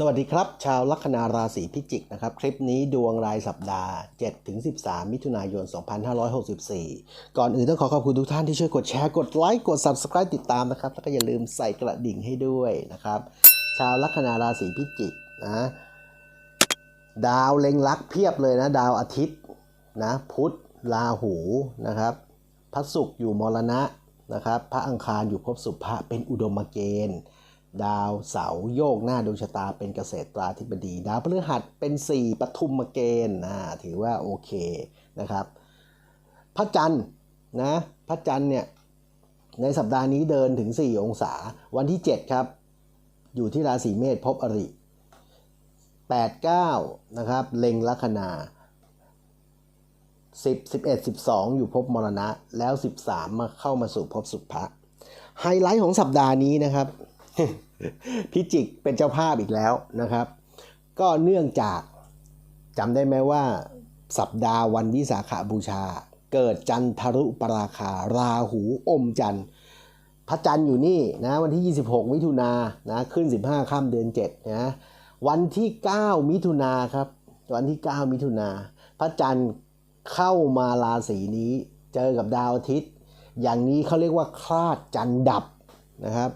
สวัสดีครับ ชาวลัคนาราศีพิจิกนะครับ คลิปนี้ดวงรายสัปดาห์ 7-13 มิถุนายน 2564 ก่อนอื่นต้องขอขอบคุณทุกท่านที่ช่วยกดแชร์กดไลค์กด Subscribe ติดตามนะครับ แล้วก็อย่าลืมใส่กระดิ่งให้ด้วยนะครับ ชาวลัคนาราศีพิจิกนะดาวเล็งลักเพียบเลยนะ ดาวอาทิตย์นะพุธราหูนะครับ พระศุกร์อยู่มรณะนะครับ พระอังคารอยู่ภพสุภะเป็นอุดมเกณฑ์ ดาวเสาโยกหน้าดวงชะตาเป็นเกษตราธิบดี ดาวพฤหัสเป็น 4ปทุมเกณฑ์นะถือว่าโอเคนะครับ พระจันทร์นะพระจันทร์เนี่ยในสัปดาห์นี้เดินถึง 4 องศา วันที่ 7 ครับ อยู่ที่ราศีเมษพบอริ 8 9 นะครับ เล็งลัคนา10 11 12 อยู่ภพมรณะ แล้ว 13 มาเข้ามาสู่ภพสุภะไฮไลท์ของสัปดาห์นี้นะครับ พิจิกเป็นเจ้าภาพอีกแล้วนะครับ ก็เนื่องจากจำได้ไหมว่า สัปดาห์วันวิสาขาบูชา เกิดจันทรุปราคา ราหูอมจันทร์พระจันทร์อยู่นี่นะวันที่ 26 มิถุนานนะขึ้น 15ค่ำเดือน7นะวันที่ 9 มิถุนาครับ วันที่ 9 มิถุนาพระจันทร์เข้ามาราศีนี้เจอกับดาวอาทิตย์ อย่างนี้เขาเรียกว่าคลาดจันทร์ดับนะครับ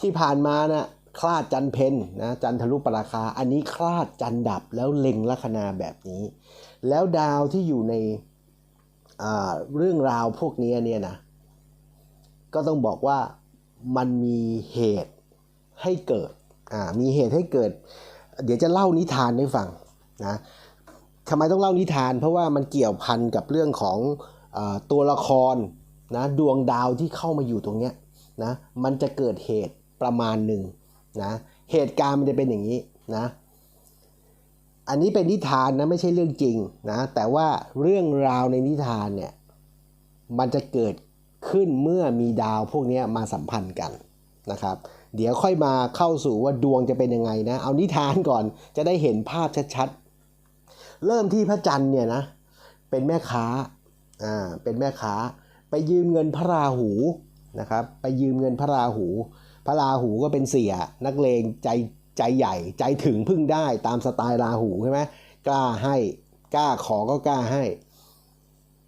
ที่ผ่านมานะคลาดจันเพนนะจันทรุปราคา อันนี้คลาดจันดับแล้วเล็งลัคนาแบบนี้ แล้วดาวที่อยู่ในเรื่องราวพวกนี้เนี่ยนะก็ต้องบอกว่ามันมีเหตุให้เกิดมีเหตุให้เกิด เดี๋ยวจะเล่านิทานให้ฟังนะทำไมต้องเล่านิทาน เพราะว่ามันเกี่ยวพันกับเรื่องของอตัวละครนะดวงดาวที่เข้ามาอยู่ตรงเนี้ยนะมันจะเกิดเหตุ ประมาณหนึ่งนะเหตุการณ์มันจะเป็นอย่างนี้นะอันนี้เป็นนิทานนะไม่ใช่เรื่องจริงนะแต่ว่าเรื่องราวในนิทานเนี่ยมันจะเกิดขึ้นเมื่อมีดาวพวกนี้มาสัมพันธ์กันนะครับเดี๋ยวค่อยมาเข้าสู่ว่าดวงจะเป็นยังไงนะ เอานิทานก่อนจะได้เห็นภาพชัดๆ เริ่มที่พระจันทร์เนี่ยนะ เป็นแม่ค้า อ่า เป็นแม่ค้า ไปยืมเงินพระราหูนะครับ ไปยืมเงินพระราหู พระราหูก็เป็นเสียนักเลงใจใจใหญ่ใจถึงพึ่งได้ตามสไตล์ราหูใช่ไหมกล้าให้กล้าขอก็กล้าให้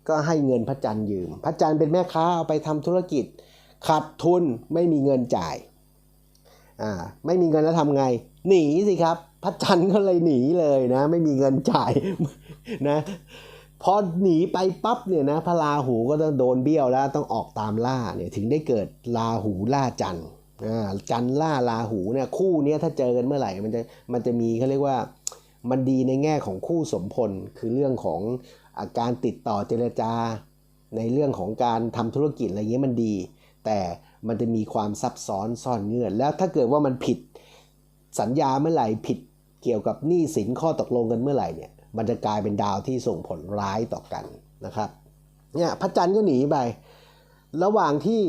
ก็ให้เงินพระจันทร์ยืม พระจันทร์เป็นแม่ค้าเอาไปทำธุรกิจขาดทุนไม่มีเงินจ่ายอ่าไม่มีเงินแล้วทำไง หนีสิครับพระจันทร์ก็เลยหนีเลยนะ ไม่มีเงินจ่ายนะพอหนีไปปั๊บเนี่ยนะพระราหูก็ต้องโดนเบี้ยวแล้วต้องออกตามล่าเนี่ยถึงได้เกิดราหูล่าจันทร์ จันล่าราหูเนี่ยคู่นี้ถ้าเจอกันเมื่อไหร่มันจะมันจะมีเขาเรียกว่ามันดีในแง่ของคู่สมพลคือเรื่องของอาการติดต่อเจรจา ในเรื่องของการทำธุรกิจอะไรเงี้ยมันดี แต่มันจะมีความซับซ้อนซ่อนเงื่อน แล้วถ้าเกิดว่ามันผิดสัญญาเมื่อไหร่ผิดเกี่ยวกับหนี้สินข้อตกลงกันเมื่อไหร่เนี่ยมันจะกลายเป็นดาวที่ส่งผลร้ายต่อกันนะครับเนี่ยพระจันทร์ก็หนีไป ระหว่างที่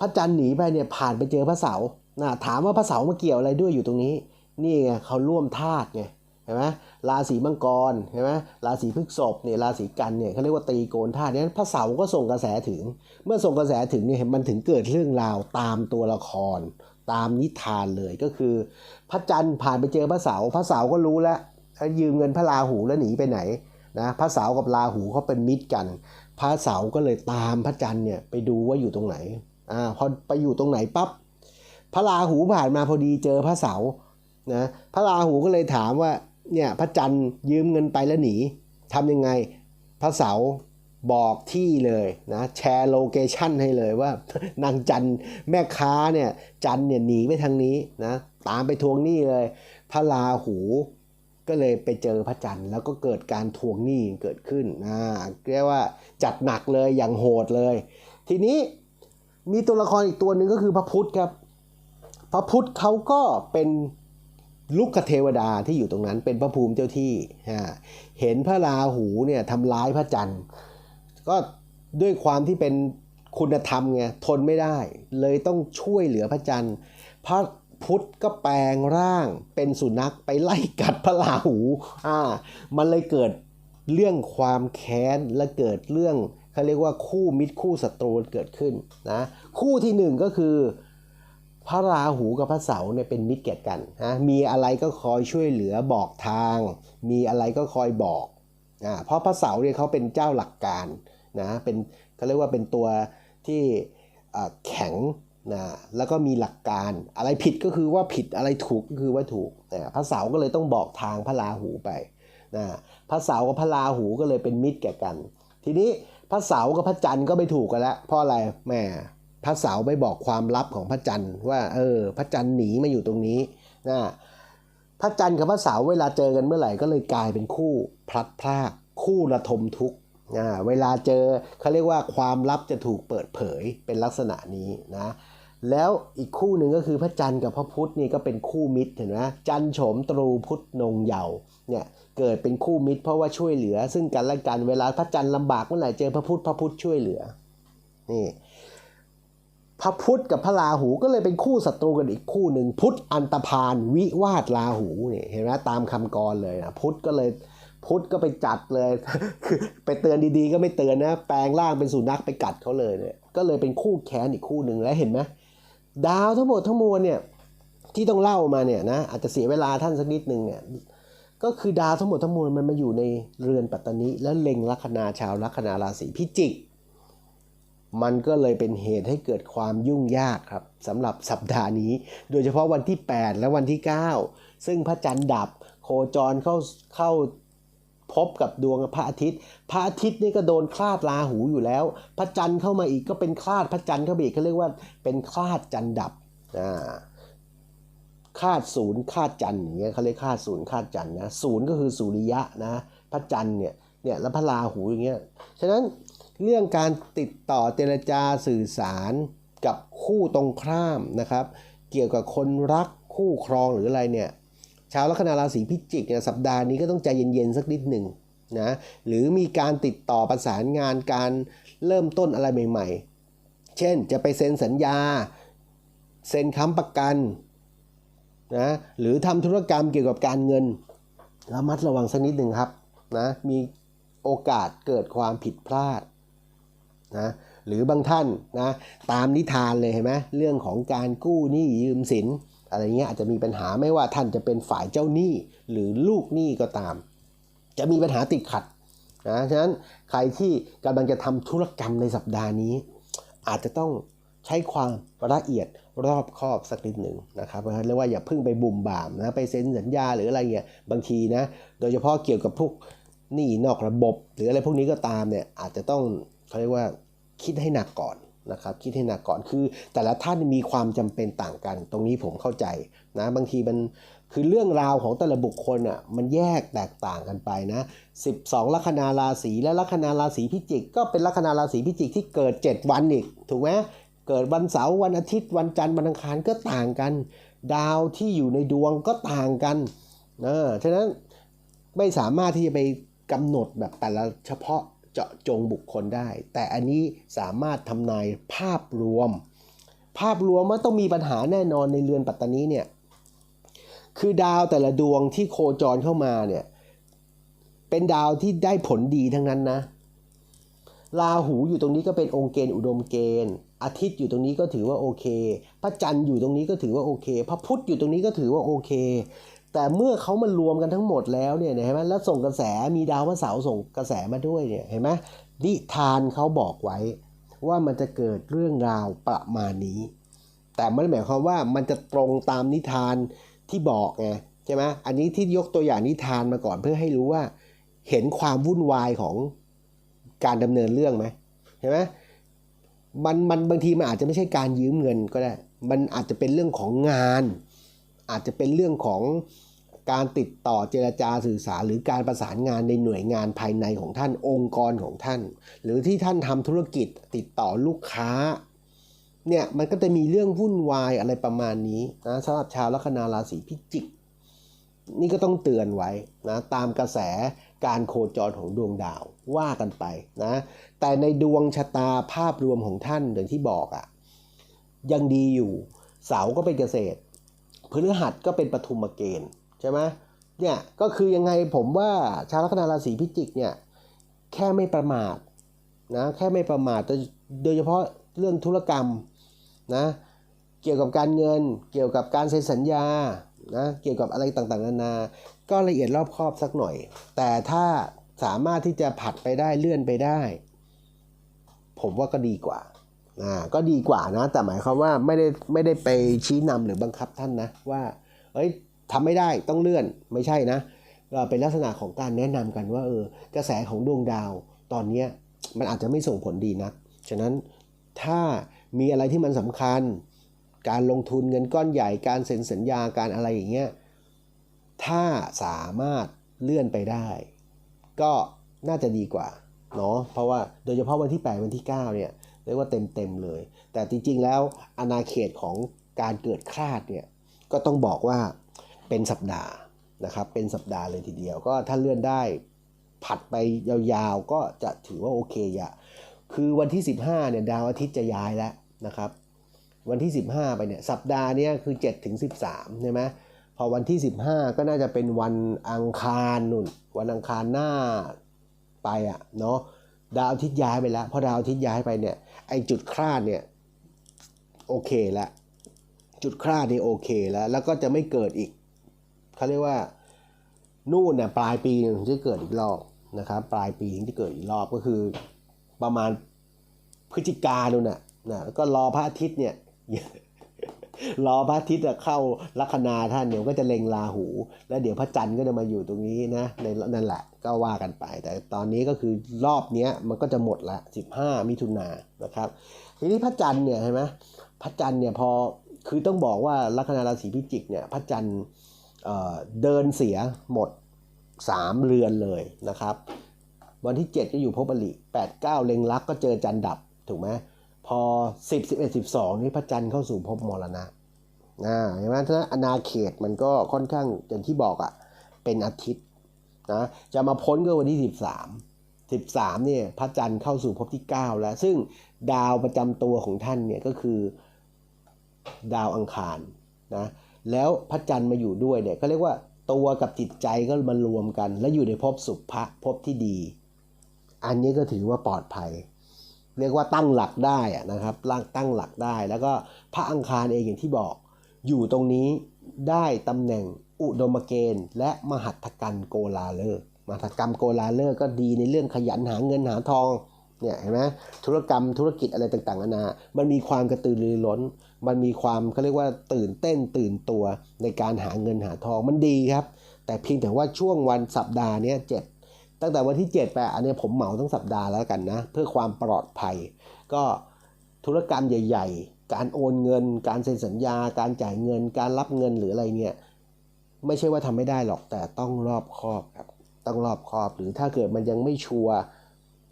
พระจันทร์หนีไปเนี่ยผ่านไปเจอพระเสาร์นะถามว่าพระเสาร์มาเกี่ยวอะไรด้วยอยู่ตรงนี้ นี่ไงเขาร่วมธาตุไงเห็นไหมราศีมังกรเห็นไหมราศีพฤษภเนี่ยราศีกันเนี่ยเขาเรียกว่าตีโกนธาตุนั้นพระเสาร์ก็ส่งกระแสถึง เมื่อส่งกระแสถึงเนี่ยมันถึงเกิดเรื่องราวตามตัวละคร ตามนิทานเลยก็คือ พระจันทร์ผ่านไปเจอพระเสาร์พระเสาร์ก็รู้แล้วถ้ายืมเงินพระราหูแล้วหนีไปไหนนะพระเสาร์กับราหูเขาเป็นมิตรกัน พระเสาร์ก็เลยตามพระจันทร์เนี่ยไปดูว่าอยู่ตรงไหน อ่าพอไปอยู่ตรงไหนปั๊บพระราหูผ่านมาพอดีเจอพระเสานะพระราหูก็เลยถามว่าเนี่ยพระจันทร์ยืมเงินไปแล้วหนีทำยังไงพระเสาบอกที่เลยนะแชร์โลเคชั่นให้เลยว่านางจันทร์แม่ค้าเนี่ยจันทร์เนี่ยหนีไปทางนี้นะตามไปทวงหนี้เลย พระราหูก็เลยไปเจอพระจันทร์แล้วก็เกิดการทวงหนี้เกิดขึ้นอ่าเรียกว่าจัดหนักเลยอย่างโหดเลย ทีนี้ มีตัวละครอีกตัวหนึ่งก็คือพระพุทธครับ พระพุทธเขาก็เป็นลูกเทวดาที่อยู่ตรงนั้นเป็นพระภูมิเจ้าที่ เห็นพระราหูเนี่ยทำร้ายพระจันทร์ ก็ด้วยความที่เป็นคุณธรรมไงทนไม่ได้ เลยต้องช่วยเหลือพระจันทร์ พระพุทธก็แปลงร่างเป็นสุนัขไปไล่กัดพระราหูอ่ามันเลยเกิดเรื่องความแค้นและเกิดเรื่อง เขาเรียกว่าคู่มิตรคู่ศัตรูเกิดขึ้นนะคู่ที่หนึ่งก็คือ พระราหูกับพระเสาร์เนี่ยเป็นมิตรแก่กันนะมีอะไรก็คอยช่วยเหลือบอกทาง มีอะไรก็คอยบอกอ่าเพราะพระเสาร์เนี่ยเขาเป็นเจ้าหลักการนะเป็นเขาเรียกว่าเป็นตัวที่แข็งนะแล้วก็มีหลักการอะไรผิดก็คือว่าผิดอะไรถูกก็คือว่าถูกนะพระเสาร์ก็เลยต้องบอกทางพระราหูไปนะพระเสาร์กับพระราหูก็เลยเป็นมิตรแก่กัน ทีนี้ พระเสาร์กับพระจันทร์ก็ไม่ถูกกันแล้วเพราะอะไรแหม่พระเสาร์ไม่บอกความลับของพระจันทร์ว่า เออ พระจันทร์หนีมาอยู่ตรงนี้นะพระจันทร์กับพระเสาร์เวลาเจอกันเมื่อไหร่ก็เลยกลายเป็นคู่พลัดพรากคู่ระทมทุกข์นะเวลาเจอเขาเรียกว่าความลับจะถูกเปิดเผยเป็นลักษณะนี้นะแล้วอีกคู่หนึ่งก็คือพระจันทร์กับพระพุธนี่ก็เป็นคู่มิตรเห็นไหมจันทร์โฉมตรูพุธนงเยาเนี่ย เกิดเป็นคู่มิตร เพราะว่าช่วยเหลือ ซึ่งกันและกันเวลาพระจันทร์ลำบากเมื่อไหร่เจอพระพุธพระพุธช่วยเหลือนี่พระพุธกับพระราหูก็เลยเป็นคู่ศัตรูกันอีกคู่หนึ่งพุธอันตพานวิวาทราหูเนี่ยเห็นไหมตามคำกรเลยนะพุธก็เลยพุธก็ไปจัดเลยคือไปเตือนดีๆ ก็ไม่เตือนนะ แปลงร่างเป็นสุนัขไปกัดเขาเลยเนี่ยก็เลยเป็นคู่แค้นอีกคู่หนึ่งแล้วเห็นไหมดาวทั้งหมดทั้งมวลเนี่ยที่ต้องเล่ามาเนี่ยนะอาจจะเสียเวลาท่านสักนิดหนึ่งเนี่ย ก็คือดาวทั้งหมดทั้งมวลมันมาอยู่ในเรือนปัตตานีแล้วเล็งลัคนาชาวลัคนาราศีพิจิก มันก็เลยเป็นเหตุให้เกิดความยุ่งยากครับสำหรับสัปดาห์นี้ โดยเฉพาะวันที่ 8 และวันที่ 9 ซึ่งพระจันทร์ดับ โคจรเข้าเข้าพบกับดวงพระอาทิตย์ พระอาทิตย์นี่ก็โดนคลาดราหูอยู่แล้ว พระจันทร์เข้ามาอีกก็เป็นคลาดพระจันทร์เข้าไปอีกเขาเรียกว่าเป็นคลาดจันทร์ดับอ่า คาดศูนย์คาดจันทร์อย่างเงี้ยเขาเรียกคาดศูนย์คาดจันทร์นะศูนย์ก็คือสุริยะนะพระจันทร์เนี่ยเนี่ยแล้วพระราหูอย่างเงี้ยฉะนั้นเรื่องการติดต่อเจรจาสื่อสารกับคู่ตรงข้ามนะครับ เกี่ยวกับคนรักคู่ครองหรืออะไรเนี่ยชาวลัคนาราศีพิจิกเนี่ยสัปดาห์นี้ก็ต้องใจเย็นๆสักนิดหนึ่งนะหรือมีการติดต่อประสานงานการเริ่มต้นอะไรใหม่ ๆ เช่นจะไปเซ็นสัญญา เซ็นค้ำประกัน นะหรือทำธุรกรรมเกี่ยวกับการเงินระมัดระวังสักนิดหนึ่งครับนะมีโอกาสเกิดความผิดพลาดนะหรือบางท่านนะตามนิทานเลยเห็นไหมเรื่องของการกู้หนี้ยืมสินอะไรเงี้ยอาจจะมีปัญหาไม่ว่าท่านจะเป็นฝ่ายเจ้าหนี้หรือลูกหนี้ก็ตาม จะมีปัญหาติดขัดนะฉะนั้นใครที่กำลังจะทำธุรกรรมในสัปดาห์นี้ อาจจะต้อง ใช้ความละเอียดรอบคอบสักนิดหนึ่งนะครับเรียกว่าอย่าพิ่งไปบุ่มบ่ามนะไปเซ็นสัญญาหรืออะไรเงี้ยบางทีนะโดยเฉพาะเกี่ยวกับพวกหนี้นอกระบบ หรืออะไรพวกนี้ก็ตามเนี่ยอาจจะต้องเขาเรียกว่าคิดให้หนักก่อนนะครับคิดให้หนักก่อนคือ แต่ละท่านมีความจำเป็นต่างกัน ตรงนี้ผมเข้าใจนะบางทีมันคือเรื่องราวของแต่ละบุคคลอะมันแยกแตกต่างกันไปนะ 12 ลัคนาราศีและลัคนาราศีพิจิก ก็เป็นลัคนาราศีพิจิกที่เกิด 7 วันอีกถูกไหม เกิดวันเสาร์วันอาทิตย์วันจันทร์วันอังคารก็ต่างกัน ดาวที่อยู่ในดวงก็ต่างกันเออฉะนั้นไม่สามารถที่จะไปกำหนดแบบแต่ละเฉพาะเจาะจงบุคคลได้ แต่อันนี้สามารถทำนายภาพรวม ภาพรวมมันต้องมีปัญหาแน่นอนในเรือนปัตตานีเนี่ยคือดาวแต่ละดวงที่โคจรเข้ามาเนี่ยเป็นดาวที่ได้ผลดีทั้งนั้นนะราหูอยู่ตรงนี้ก็เป็นองค์เกณฑ์อุดมเกณฑ์ อาทิตย์อยู่ตรงนี้ก็ถือว่าโอเค พระจันทร์อยู่ตรงนี้ก็ถือว่าโอเค พระพุธอยู่ตรงนี้ก็ถือว่าโอเค แต่เมื่อเขามารวมกันทั้งหมดแล้วเนี่ยเห็นไหมแล้วส่งกระแสมีดาวพระเสาร์ส่งกระแสมาด้วยเนี่ยเห็นไหมนิทานเขาบอกไว้ว่ามันจะเกิดเรื่องราวประมาณนี้ แต่ไม่ได้หมายความว่ามันจะตรงตามนิทานที่บอกไงใช่ไหมอันนี้ที่ยกตัวอย่างนิทานมาก่อนเพื่อให้รู้ว่า เห็นความวุ่นวายของการดำเนินเรื่องไหมเห็นไหม มันมันบางทีมันอาจจะไม่ใช่การยืมเงินก็ได้ มันอาจจะเป็นเรื่องของงาน อาจจะเป็นเรื่องของการติดต่อเจรจาสื่อสาร หรือการประสานงานในหน่วยงานภายในของท่านองค์กรของท่าน หรือที่ท่านทำธุรกิจติดต่อลูกค้าเนี่ยมันก็จะมีเรื่องวุ่นวายอะไรประมาณนี้นะสำหรับชาวลัคนาราศีพิจิก นี่ก็ต้องเตือนไว้นะตามกระแส การโคจรของดวงดาวว่ากันไปนะแต่ในดวงชะตาภาพรวมของท่านอย่างที่บอกอะ่ะยังดีอยู่เสาก็เป็นเกษตรพฤหัสก็เป็นปฐุมเกณฑ์ใช่ไหมเนี่ยก็คือยังไงผมว่าชาวลัคนาราศีพิจิกเนี่ยแค่ไม่ประมาทนะแค่ไม่ประมาทโดยเฉพาะเรื่องธุรกรรมนะเกี่ยวกับการเงินเกี่ยวกับการเซ็นสัญญา นะเกี่ยวกับอะไรต่างๆนานา ก็ละเอียดรอบคอบสักหน่อย แต่ถ้าสามารถที่จะผัดไปได้เลื่อนไปได้ ผมว่าก็ดีกว่าอ่าก็ดีกว่านะ แต่หมายความว่าไม่ได้ไม่ได้ไปชี้นำหรือบังคับท่านนะว่าเอ้ยทำไม่ได้ต้องเลื่อนไม่ใช่นะเป็นลักษณะของการแนะนำกันว่าเออกระแสของดวงดาวตอนเนี้มันอาจจะไม่ส่งผลดีนัก ฉะนั้นถ้ามีอะไรที่มันสำคัญ การลงทุนเงินก้อนใหญ่การเซ็นสัญญาการอะไรอย่างเงี้ยถ้าสามารถเลื่อนไปได้ ก็น่าจะดีกว่าเนาะเพราะว่าโดยเฉพาะวันที่ 8 วันที่ 9 เนี่ยเรียกว่าเต็มเต็มเลย แต่จริงๆแล้วอาณาเขตของการเกิดคลาดเนี่ยก็ต้องบอกว่าเป็นสัปดาห์นะครับเป็นสัปดาห์เลยทีเดียว ก็ถ้าเลื่อนได้ผัดไปยาวๆ ก็จะถือว่าโอเคอะคือวันที่ 15เนี่ยดาวอาทิตย์จะย้ายแล้วนะครับ วันที่ 15 ไปเนี่ยสัปดาห์เนี้ยคือ7ถึง13ใช่ไหมพอวันที่ 15 ก็น่าจะเป็นวันอังคารนุ่น วันอังคารหน้าไปอะ่ะเนาะดาวอาทิตย์ย้ายไปแล้วพอดาวอาทิตย์ย้ายไปเนี่ยไอจุดคลาดเนี่ยโอเคแล้วจุดคลาดนี่โอเคแล้ว แล้วก็จะไม่เกิดอีกเขาเรียกว่านู่นเนี่ยปลายปีถึงจะเกิดอีกรอบนะครับปลายปีถึงจะเกิดอีกรอบก็คือประมาณพฤศจิกาดูน่ะนะแล้วก็รอพระอาทิตย์เนี่ย รอพระอาทิตย์อะเข้าลัคนาท่านเดี๋ยวก็จะเล็งราหู แล้วเดี๋ยวพระจันทร์ก็จะมาอยู่ตรงนี้นะในนั่นแหละก็ว่ากันไป แต่ตอนนี้ก็คือรอบเนี้ยมันก็จะหมดละ 15 มิถุนายนะครับ ทีนี้พระจันทร์เนี่ยใช่ไหมพระจันทร์เนี่ยพอคือต้องบอกว่าลัคนาราศีพิจิกเนี่ยพระจันทร์เอ่อเดินเสียหมด 3 เรือนเลยนะครับ วันที่ 7 ก็อยู่ภพอลิ8 9 เล็งลักก็เจอจันทร์ดับถูกไหม พอ 10 11 12 นี่พระจันทร์เข้าสู่ภพมรณะอ่าเห็นไหมฉะนั้นอนาเขตมันก็ค่อนข้างอย่างที่บอกอะ่ะเป็นอาทิตย์นะจะมาพ้นก็วันที่ 13 13เนี่ยพระจันทร์เข้าสู่ภพที่ 9 แล้ว ซึ่งดาวประจำตัวของท่านเนี่ยก็คือดาวอังคารนะแล้วพระจันทร์มาอยู่ด้วยเนี่ยก็เรียกว่าตัวกับจิตใจก็มารวมกัน และอยู่ในภพสุภะภพที่ดี อันนี้ก็ถือว่าปลอดภัย เรียกว่าตั้งหลักได้นะครับร่างตั้งหลักได้ แล้วก็พระอังคารเองอย่างที่บอก อยู่ตรงนี้ได้ตำแหน่งอุดมเกณฑ์ และมหัตกันโกลาเลิกษ์มหัตกรรมโกลาเลิกษ์ก็ดีในเรื่องขยันหาเงินหาทองเนี่ยเห็นไหมธุรกรรมธุรกิจอะไรต่างๆนานา มันมีความกระตือรือร้น มันมีความเขาเรียกว่าตื่นเต้นตื่นตัวในการหาเงินหาทองมันดีครับ แต่เพียงแต่ว่าช่วงวันสัปดาห์เนี้ยเจ็ด ตั้งแต่วันที่ 7 ไปอันนี้ผมเหมาทั้งสัปดาห์แล้วกันนะ เพื่อความปลอดภัย ก็ธุรกรรมใหญ่ ๆ การโอนเงิน การเซ็นสัญญา การจ่ายเงิน การรับเงินหรืออะไรเนี่ยไม่ใช่ว่าทำไม่ได้หรอกแต่ต้องรอบคอบครับต้องรอบคอบหรือถ้าเกิดมันยังไม่ชัวร์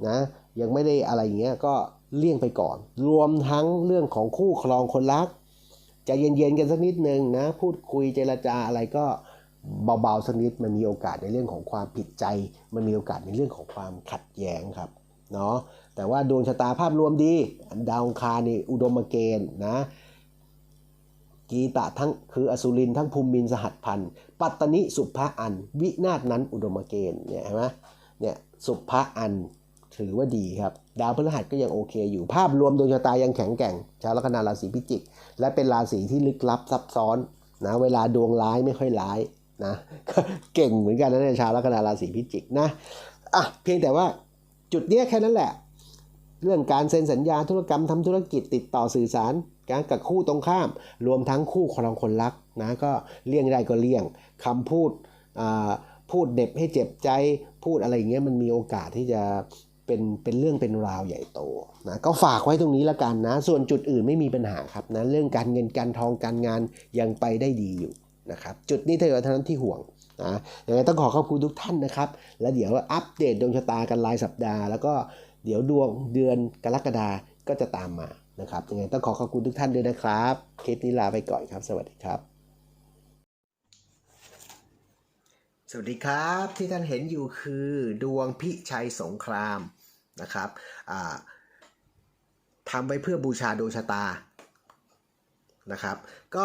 นะยังไม่ได้อะไรเงี้ยก็เลี่ยงไปก่อน รวมทั้งเรื่องของคู่ครองคนรักใจเย็นๆกันสักนิดนึงนะพูดคุยเจรจาอะไรก็ เบาๆสักนิดมันมีโอกาสในเรื่องของความผิดใจ มันมีโอกาสในเรื่องของความขัดแย้งครับเนาะแต่ว่าดวงชะตาภาพรวมดี ดาวคารนี่อุดมเกณฑ์นะกีตะทั้งคืออสุรินทั้งภูมินสหัสพันธ์ปัตตนิสุภะอัน วินาศนั้นอุดมเกณฑ์เนี่ยเห็นไหมเนี่ยสุภะอันถือว่าดีครับ ดาวพฤหัสก็ยังโอเคอยู่ภาพรวมดวงชะตายังแข็งแกร่ง ชาวลัคนาราศีพิจิก และเป็นราศีที่ลึกลับซับซ้อนนะเวลาดวงร้ายไม่ค่อยร้าย นะเก่งเหมือนกันนะเนี่ยชาวลัคนาราศีพิจิกนะอะเพียงแต่ว่าจุดเนี้ยแค่นั้นแหละ เรื่องการเซ็นสัญญาธุรกรรมทำธุรกิจติดต่อสื่อสารการกับคู่ตรงข้าม รวมทั้งคู่ครองคนรักนะก็เลี่ยงได้ก็เลี่ยงคำพูดพูดเด็บให้เจ็บใจพูดอะไรอย่างเงี้ยมันมีโอกาสที่จะเป็นเป็นเรื่องเป็นราวใหญ่โตนะก็ฝากไว้ตรงนี้ละกันนะ ส่วนจุดอื่นไม่มีปัญหาครับนะเรื่องการเงินการทองการงานยังไปได้ดีอยู่ นะครับจุดนี้เท่านั้นที่ห่วงนะยังไงต้องขอขอบคุณทุกท่านนะครับ แล้วเดี๋ยวอัปเดตดวงชะตากันรายสัปดาห์ แล้วก็เดี๋ยวดวงเดือนกรกฎาก็จะตามมานะครับยังไงต้องขอขอบคุณทุกท่านด้วยนะครับคลิปนี้ลาไปก่อนครับ สวัสดีครับสวัสดีครับที่ท่านเห็นอยู่คือดวงพิชัยสงครามนะครับทำไว้เพื่อบูชาดวงชะตานะครับ ก็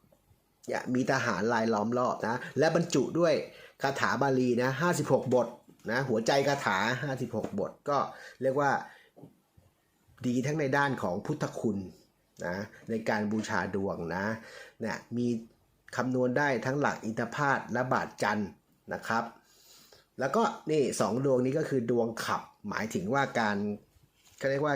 มีทหารลายล้อมรอบนะและบรรจุด้วยคาถาบาลีนะ56 บทนะหัวใจคาถา 56 บท ก็เรียกว่าดีทั้งในด้านของพุทธคุณนะในการบูชาดวงนะเนี่ยมีคำนวณได้ทั้งหลักอินทพาตและบาทจันทร์นะครับ แล้วก็นี่สองดวงนี้ก็คือดวงขับหมายถึงว่าการเขาเรียกว่า